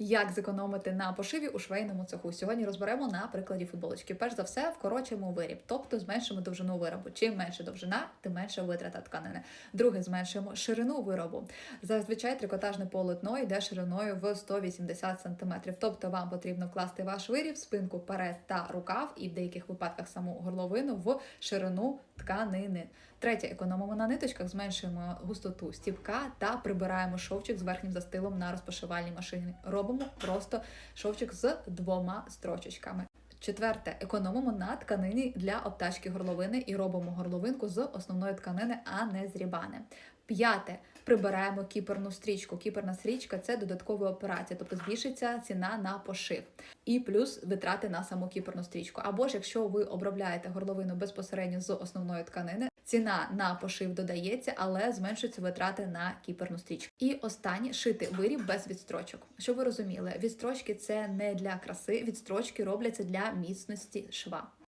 Як зекономити на пошиві у швейному цеху? Сьогодні розберемо на прикладі футболочки. Перш за все, вкорочуємо виріб, тобто зменшимо довжину виробу. Чим менше довжина, тим менше витрата тканини. Друге, зменшуємо ширину виробу. Зазвичай трикотажне полотно йде шириною в 180 см. Тобто вам потрібно класти ваш виріб, спинку перед та рукав, і в деяких випадках саму горловину в ширину тканини. Третє, економимо на ниточках, зменшуємо густоту стіпка та прибираємо шовчик з верхнім застилом на розпошивальній машині. Робимо просто шовчик з двома строчечками. Четверте, економимо на тканині для обтачки горловини і робимо горловинку з основної тканини, а не з рібани. П'яте, прибираємо кіперну стрічку. Кіперна стрічка це додаткова операція, тобто збільшиться ціна на пошив і плюс витрати на саму кіперну стрічку. Або ж якщо ви обробляєте горловину безпосередньо з основної тканини, ціна на пошив додається, але зменшуються витрати на кіперну стрічку. І останнє шити виріб без відстрочок. Щоб ви розуміли, відстрочки це не для краси, відстрочки робляться для міцності шва.